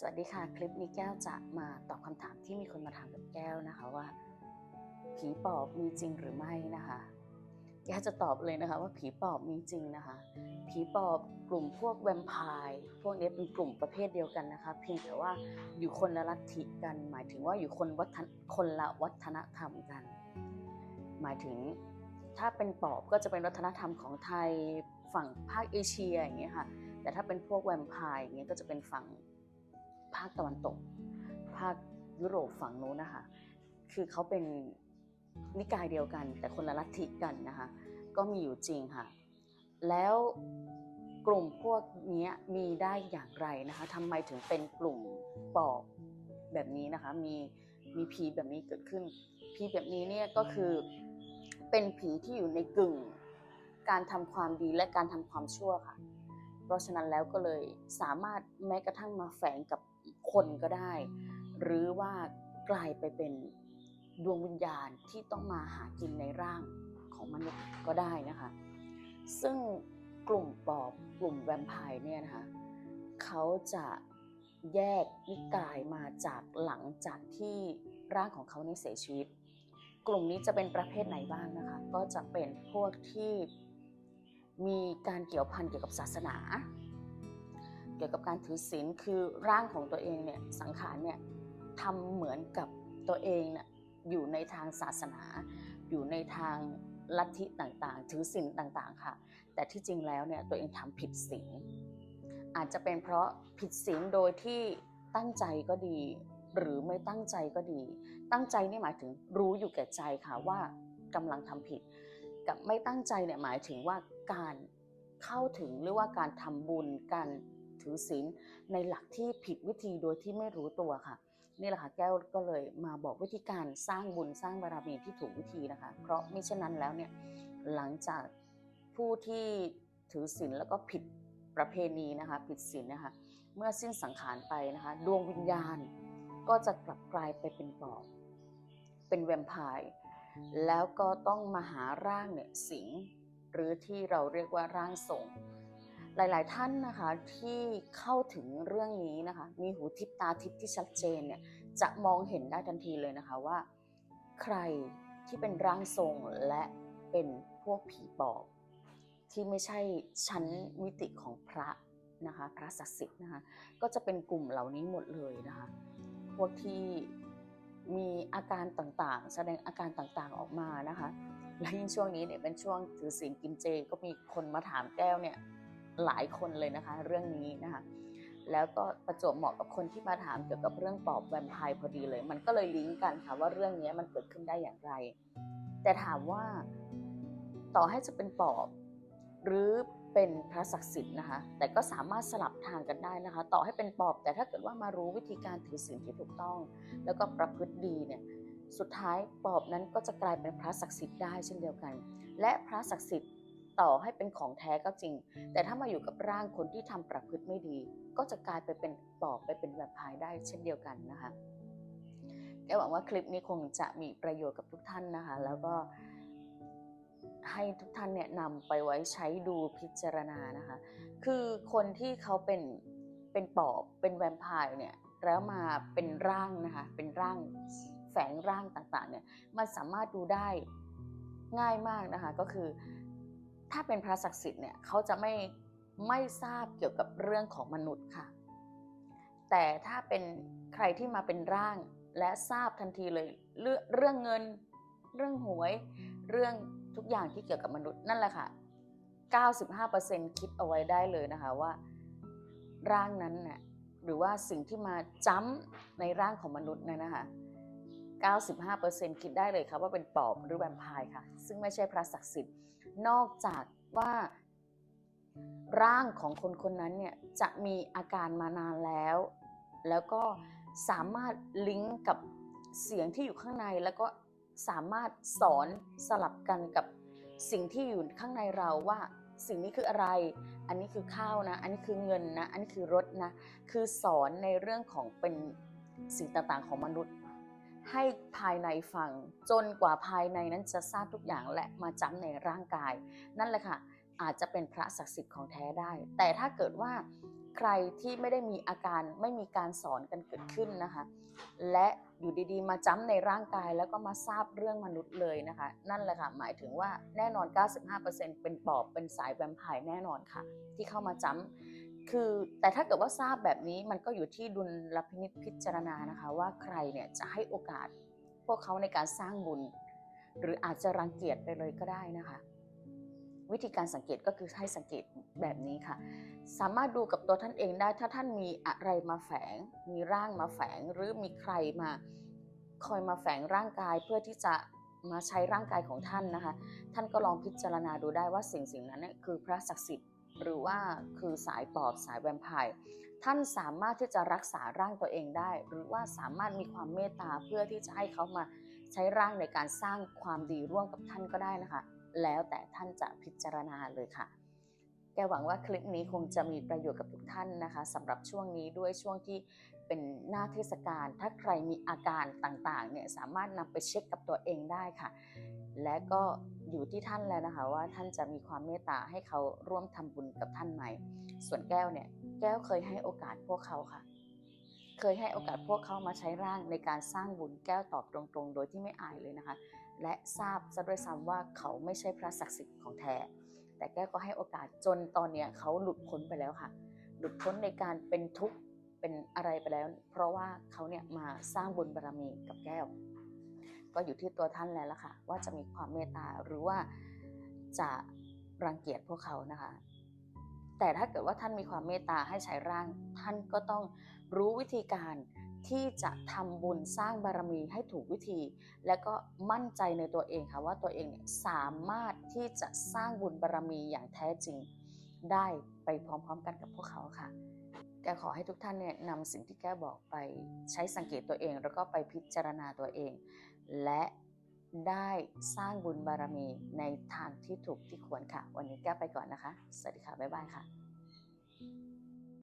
สวัสดีค่ะ คลิปนี้แก้วจะมาตอบคำถามที่มีคนมาถามกับแก้วนะคะว่า ผีปอบมีจริงหรือไม่นะคะแก้วจะตอบเลยนะคะว่าผีปอบมีจริงนะคะ ผีปอบกลุ่มพวกแวมไพร์พวกนี้เป็นกลุ่มประเภทเดียวกันนะคะเพียงแต่ว่าอยู่คนละลัทธิกัน หมายถึงว่าอยู่คนวัฒนคนละวัฒนธรรมกัน หมายถึงถ้าเป็นปอบก็จะเป็นวัฒนธรรมของไทยฝั่งภาคเอเชียอย่างเงี้ยค่ะแต่ถ้าเป็นพวกแวมไพร์อย่างเงี้ยก็จะเป็นฝั่ง ภาคตะวันตก ภาคยุโรปฝั่งนู้นนะคะคือเขาเป็นนิกายเดียวกัน แต่คนละลัทธิกันนะคะ ก็มีอยู่จริงค่ะ แล้วกลุ่มพวกนี้มีได้อย่างไรนะคะทำไมถึงเป็นกลุ่มปอบแบบนี้นะคะ มีมีผีแบบนี้เกิดขึ้น ผีแบบนี้เนี่ยก็คือเป็นผีที่อยู่ในกึ่ง การทำความดีและการทำความชั่วค่ะ เพราะฉะนั้นแล้วก็เลยสามารถแม้กระทั่งมาแฝงกับ คนก็ได้ หรือว่ากลายไปเป็นดวงวิญญาณที่ต้องมาหากินในร่างของมนุษย์ก็ได้นะคะ ซึ่งกลุ่มปอบกลุ่มแวมไพร์เนี่ยนะคะเขาจะแยกนิกายมาจากหลังจากที่ร่างของเขาเนี่ยเสียชีวิต กลุ่มนี้จะเป็นประเภทไหนบ้างนะคะ ก็จะเป็นพวกที่มีการเกี่ยวพันเกี่ยวกับศาสนา เกี่ยวกับการถือศีลคือร่างของตัวเองเนี่ยสังขารเนี่ยทำเหมือนกับตัวเองเนี่ยอยู่ในทางศาสนา อยู่ในทางลัทธิต่างๆ ถือศีลต่างๆค่ะ แต่ที่จริงแล้วเนี่ยตัวเองทำผิดศีลอาจจะเป็นเพราะผิดศีลโดยที่ตั้งใจก็ดี หรือไม่ตั้งใจก็ดี ตั้งใจนี่หมายถึงรู้อยู่แก่ใจค่ะว่ากำลังทำผิด กับไม่ตั้งใจเนี่ยหมายถึงว่าการเข้าถึงหรือว่าการทำบุญการ ถือศีลในหลักที่ผิดวิธีโดยที่ไม่รู้ตัวค่ะ นี่แหละค่ะแก้วก็เลยมาบอกวิธีการสร้างบุญสร้างบารมีที่ถูกวิธีนะคะ เพราะมิฉะนั้นแล้วเนี่ยหลังจากผู้ที่ถือศีลแล้วก็ผิดประเพณีนะคะ ผิดศีลนะคะ เมื่อสิ้นสังขารไปนะคะ ดวงวิญญาณก็จะกลับกลายไปเป็นปอบเป็นแวมไพร์แล้วก็ต้องมาหาร่างเนี่ยสิงหรือที่เราเรียกว่าร่างทรง หลาย ๆ ท่านนะคะที่เข้าถึงเรื่องนี้นะคะ มีหูทิพตาทิพที่ชัดเจนเนี่ยจะมองเห็นได้ทันทีเลยนะคะว่า ใครที่เป็นร่างทรงและเป็นพวกผีปอบที่ไม่ใช่ชั้นมิติของพระนะคะ พระศักดิ์สิทธิ์นะคะก็จะเป็นกลุ่มเหล่านี้หมดเลยนะคะ พวกที่มีอาการต่างๆ แสดงอาการต่างๆออกมานะคะ และยิ่งช่วงนี้เนี่ยเป็นช่วงถือศีลกินเจก็มีคนมาถามแก้วเนี่ย หลายคนเลยนะคะ เรื่องนี้นะคะแล้วก็ประจวบเหมาะกับคนที่มาถามเกี่ยวกับเรื่องปอบแวมไพร์พอดีเลย มันก็เลยลิงก์กันค่ะว่าเรื่องนี้มันเกิดขึ้นได้อย่างไร แต่ถามว่าต่อให้จะเป็นปอบ หรือเป็นพระศักดิ์สิทธิ์นะคะ แต่ก็สามารถสลับทางกันได้นะคะ ต่อให้เป็นปอบ แต่ถ้าเกิดว่ามารู้วิธีการถือศีลที่ถูกต้อง แล้วก็ประพฤติดีเนี่ยสุดท้ายปอบนั้นก็จะกลายเป็นพระศักดิ์สิทธิ์ได้เช่นเดียวกัน และพระศักดิ์สิทธิ์ ต่อให้เป็นของแท้ก็จริง แต่ถ้ามาอยู่กับร่างคนที่ทำประพฤติไม่ดี ก็จะกลายไปเป็นปอบไปเป็นแวมไพร์ได้เช่นเดียวกันนะคะแกหวังว่าคลิปนี้คงจะมีประโยชน์กับทุกท่านนะคะ แล้วก็ให้ทุกท่านเนี่ยนำไปไว้ใช้ดูพิจารณานะคะ คือคนที่เขาเป็นเป็นปอบเป็นแวมไพร์เนี่ยแล้วมาเป็นร่างนะคะ เป็นร่างแฝงร่างต่างๆเนี่ยมันสามารถดูได้ง่ายมากนะคะ ก็คือ ถ้าเป็นพระศักดิ์สิทธิ์เนี่ยเขาจะไม่ไม่ทราบเกี่ยวกับเรื่องของมนุษย์ค่ะ แต่ถ้าเป็นใครที่มาเป็นร่างและทราบทันทีเลยเรื่องเงิน เรื่องหวย เรื่องทุกอย่างที่เกี่ยวกับมนุษย์นั่นแหละค่ะ 95%คิดเอาไว้ได้เลยนะคะว่า ร่างนั้นน่ะหรือว่าสิ่งที่มาจ้ำในร่างของมนุษย์นั่นนะคะ 95%คิดได้เลยค่ะว่าเป็นปอบหรือแวมไพร์ค่ะ ซึ่งไม่ใช่พระศักดิ์สิทธิ์ นอกจากว่าร่างของคนคนนั้นเนี่ยจะมีอาการมานานแล้ว แล้วก็สามารถลิงก์กับเสียงที่อยู่ข้างในแล้วก็สามารถสอนสลับกันกับสิ่งที่อยู่ข้างในเราว่าสิ่งนี้คืออะไร อันนี้คือข้าวนะ อันนี้คือเงินนะ อันนี้คือรถนะ คือสอนในเรื่องของเป็นสิ่งต่างๆของมนุษย์ ให้ภายในฟัง จนกว่าภายในนั้นจะทราบทุกอย่างและมาจำในร่างกาย นั่นแหละค่ะอาจจะเป็นพระศักดิ์สิทธิ์ของแท้ได้ แต่ถ้าเกิดว่าใครที่ไม่ได้มีอาการไม่มีการสอนกันเกิดขึ้นนะคะ และอยู่ดีๆ มาจ้ำในร่างกายแล้วก็มาทราบเรื่องมนุษย์เลยนะคะ นั่นแหละค่ะหมายถึงว่าแน่นอน 95%เป็นปอบเป็นสายแวมไพร์แน่นอนค่ะ ที่เข้ามาจ้ำ คือแต่ถ้าเกิดว่าทราบแบบนี้มันก็อยู่ที่ดุลพินิจพิจารณานะคะว่าใครเนี่ยจะให้โอกาสพวกเขาในการสร้างบุญ หรืออาจจะรังเกียจไปเลยก็ได้นะคะ วิธีการสังเกตก็คือให้สังเกตแบบนี้ค่ะ สามารถดูกับตัวท่านเองได้ถ้าท่านมีอะไรมาแฝง มีร่างมาแฝงหรือมีใครมาคอยมาแฝงร่างกายเพื่อที่จะมาใช้ร่างกายของท่านนะคะ ท่านก็ลองพิจารณาดูได้ว่าสิ่งสิ่งนั้นเนี่ยคือพระศักดิ์สิทธิ์ หรือว่าคือสายปอบสายแวมไพร์ท่านสามารถที่จะรักษาร่างตัวเองได้ หรือว่าสามารถมีความเมตตาเพื่อที่จะให้เขามาใช้ร่างในการสร้างความดีร่วมกับท่านก็ได้นะคะ แล้วแต่ท่านจะพิจารณาเลยค่ะ แกหวังว่าคลิปนี้คงจะมีประโยชน์กับทุกท่านนะคะสำหรับช่วงนี้ด้วยช่วงที่เป็นหน้าเทศกาลถ้าใครมีอาการต่างๆเนี่ยสามารถนำไปเช็คกับตัวเองได้ค่ะ และก็อยู่ที่ท่านแล้วนะคะว่าท่านจะมีความเมตตาให้เขาร่วมทำบุญกับท่านไหม ส่วนแก้วเนี่ยแก้วเคยให้โอกาสพวกเขาค่ะ เคยให้โอกาสพวกเขามาใช้ร่างในการสร้างบุญแก้วตอบตรงๆ โดยที่ไม่อายเลยนะคะ และทราบซะด้วยซ้ำว่าเขาไม่ใช่พระศักดิ์สิทธิ์ของแท้ แต่แก้วก็ให้โอกาสจนตอนเนี้ยเขาหลุดพ้นไปแล้วค่ะ หลุดพ้นในการเป็นทุกข์เป็นอะไรไปแล้ว เพราะว่าเขาเนี่ยมาสร้างบุญบารมีกับแก้ว ก็อยู่ที่ตัวท่านแล้วล่ะค่ะ ว่าจะมีความเมตตาหรือว่าจะรังเกียจพวกเขานะคะ แต่ถ้าเกิดว่าท่านมีความเมตตาให้ใช้ร่าง ท่านก็ต้องรู้วิธีการ ที่จะทำบุญสร้างบารมีให้ถูกวิธี และก็มั่นใจในตัวเองค่ะว่าตัวเองเนี่ยสามารถที่จะสร้างบุญบารมีอย่างแท้จริง ได้ไปพร้อมๆ กันกับพวกเขาค่ะ แกขอให้ทุกท่านเนี่ยนำสิ่งที่แกบอกไปใช้สังเกตตัวเอง แล้วก็ไปพิจารณาตัวเอง และได้สร้างบุญบารมีในทางที่ถูกที่ควรค่ะ วันนี้แกไปก่อนนะคะ สวัสดีค่ะ บ๊ายบายค่ะ